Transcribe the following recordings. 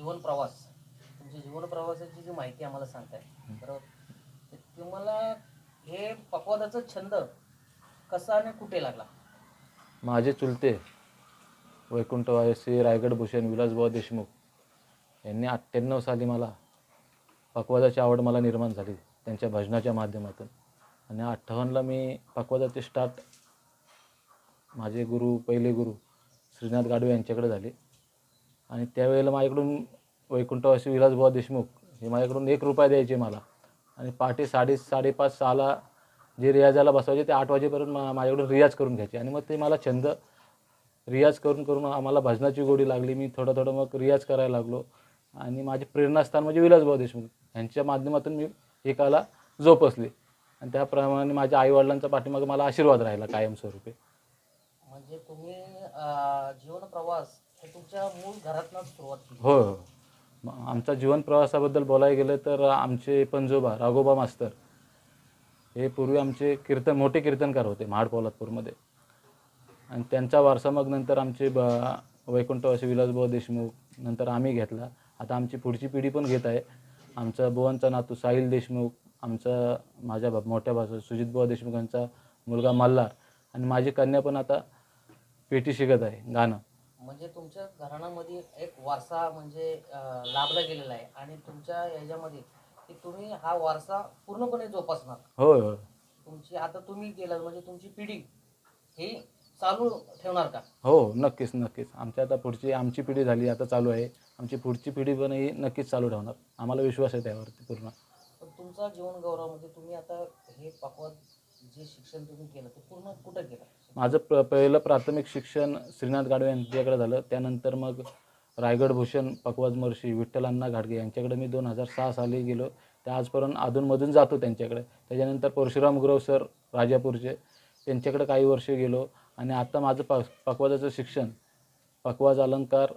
जीवन प्रवास तुमच्या जीवन प्रवासाची जी माहिती आम्हाला सांगताय तर ते तुम्हाला हे पकवादाचा छंद कसा आणि कुठे लागला? माझे चुलते वैकुंठ वायसी रायगड भूषण विलासभाऊ देशमुख यांनी अठ्ठ्याण्णव साली मला पकवादाची आवड मला निर्माण झाली त्यांच्या भजनाच्या माध्यमातून. आणि अठ्ठावन्नला मी पकवादाचे स्टार्ट माझे गुरु पहिले गुरु श्रीनाथ गाडवे यांच्याकडे झाले. आणि त्यावेळेला माझ्याकडून वैकुंठवासी विलासबुवा देशमुख हे माझ्याकडून एक रुपया द्यायचे मला. आणि पहाटे साडे साडेपाच सहाला जे रियाजाला बसवायचे ते आठ वाजेपर्यंत मा माझ्याकडून रियाज करून घ्यायचे. आणि मग ते मला छंद रियाज करून करून आम्हाला भजनाची गोडी लागली. मी थोडं थोडं मग रियाज करायला लागलो. आणि माझे प्रेरणास्थान म्हणजे विलासभाऊ देशमुख. यांच्या माध्यमातून मी एकाला जोपासले. आणि त्याप्रमाणे माझ्या आईवडिलांचा पाठीमागे मला आशीर्वाद राहिला कायमस्वरूपी. म्हणजे तुम्ही जीवन प्रवास तुमच्या मूळ घरातनं सुरुवात केली. हो हो. म- आमचा जीवन प्रवासाबद्दल बोलायला गेलं तर आमचे पंजोबा राघोबा मास्तर हे पूर्वी आमचे कीर्तन मोठे कीर्तनकार होते महाड पोलादपूरमध्ये आणि त्यांचा वारसा मग नंतर आमचे ब वैकुंठवासी विलासबुवा देशमुख नंतर आम्ही घेतला. आता आमची पुढची पिढी पण घेत आहे. आमचा बुवांचा नातू साहिल देशमुख आमचा माझ्या भा- मोठ्या भाचा सुजितबुवा देशमुख यांचा मुलगा मल्हार आणि माझी कन्या पण आता पेटी शिकत आहे गाणं. म्हणजे तुमच्या घराण्यामध्ये एक वारसा म्हणजे लाभला गेलेला आहे आणि तुमच्या याच्यामध्ये की तुम्ही हा वारसा पूर्णपणे जोपासणार. होय होय. तुमची आता तुम्ही गेलात म्हणजे तुमची पिढी ही चालू ठेवणार का? हो नक्कीच नक्कीच. आमच्या आता पुढची आमची पिढी झाली आता चालू आहे. आमची पुढची पिढी पण ही नक्कीच चालू ठेवणार. आम्हाला विश्वास आहे त्यावरती पूर्ण. पण तुमचा जीवन गौरवामध्ये तुम्ही आता हे पकवाद जे शिक्षण तुम्ही केलं ते पूर्ण कुठं केलं? माझं प्र पहिलं प्राथमिक शिक्षण श्रीनाथ गाडवे यांच्याकडे झालं. त्यानंतर मग रायगड भूषण पकवाज महर्षी विठ्ठल अण्णा यांच्याकडे मी दोन हजार सहा साली गेलो. त्या आजपर्यंत अधूनमधून जातो त्यांच्याकडे. त्याच्यानंतर परशुराम गुरव सर राजापूरचे त्यांच्याकडे काही वर्ष गेलो. आणि आता माझं प पकवाजाचं शिक्षण पकवाज अलंकार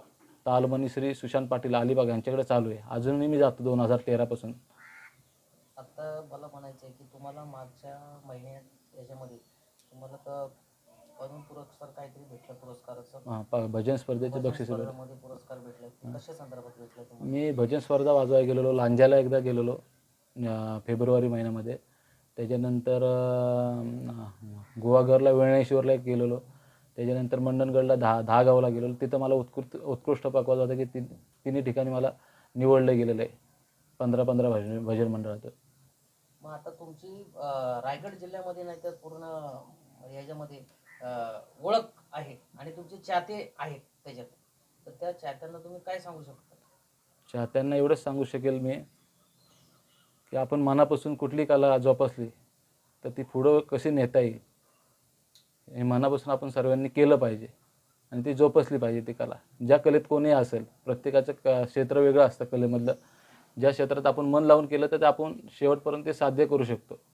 तालमनी श्री सुशांत पाटील अलिबाग यांच्याकडे चालू आहे. अजूनही मी जातो दोन हजार तेरापासून. आता मला म्हणायचं आहे की तुम्हाला मागच्या महिन्यात याच्यामध्ये तुम्हाला तर पद्म पुरस्कार काहीतरी भेटला पुरस्काराचं. हां प भजन स्पर्धेचे भजन बक्षीस वगैरे. स्पर्धेमध्ये पुरस्कार भेटले. कशा संदर्भात भेटले तुम्हाला? मी भजन स्पर्धा वाजवायला गेलेलो लांजाला एकदा गेलेलो अं, फेब्रुवारी महिन्यामध्ये. त्याच्यानंतर अं, गुहागरला वेळणेश्वरला एक गेलेलो. त्याच्यानंतर मंडणगडला दहा दहा गावला गेलेलो. तिथं मला उत्कृष्ट उत्कृष्ट पकवाज होता की ति तिन्ही ठिकाणी मला निवडलं गेलेलं. आहे पंधरा पंधरा भजन भजन मंडळात मग आता तुमची रायगड जिल्ह्यामध्ये नाही तर पूर्ण याच्यामध्ये ओळख आहे आणि तुमचे चाहते आहेत त्याच्यात. तर त्या चाहत्यांना तुम्ही काय सांगू शकता? चाहत्यांना एवढंच सांगू शकेल मी की आपण मनापासून कुठली कला जोपासली तर ती पुढं कशी नेता येईल हे मनापासून आपण सर्वांनी केलं पाहिजे आणि ती जोपासली पाहिजे ती कला. ज्या कलेत कोणी असेल प्रत्येकाचं क क्षेत्र वेगळं असतं कलेमधलं. ज्या क्षेत्रात आपण मन लावून केलं तर ते आपण शेवटपर्यंत ते साध्य करू शकतो.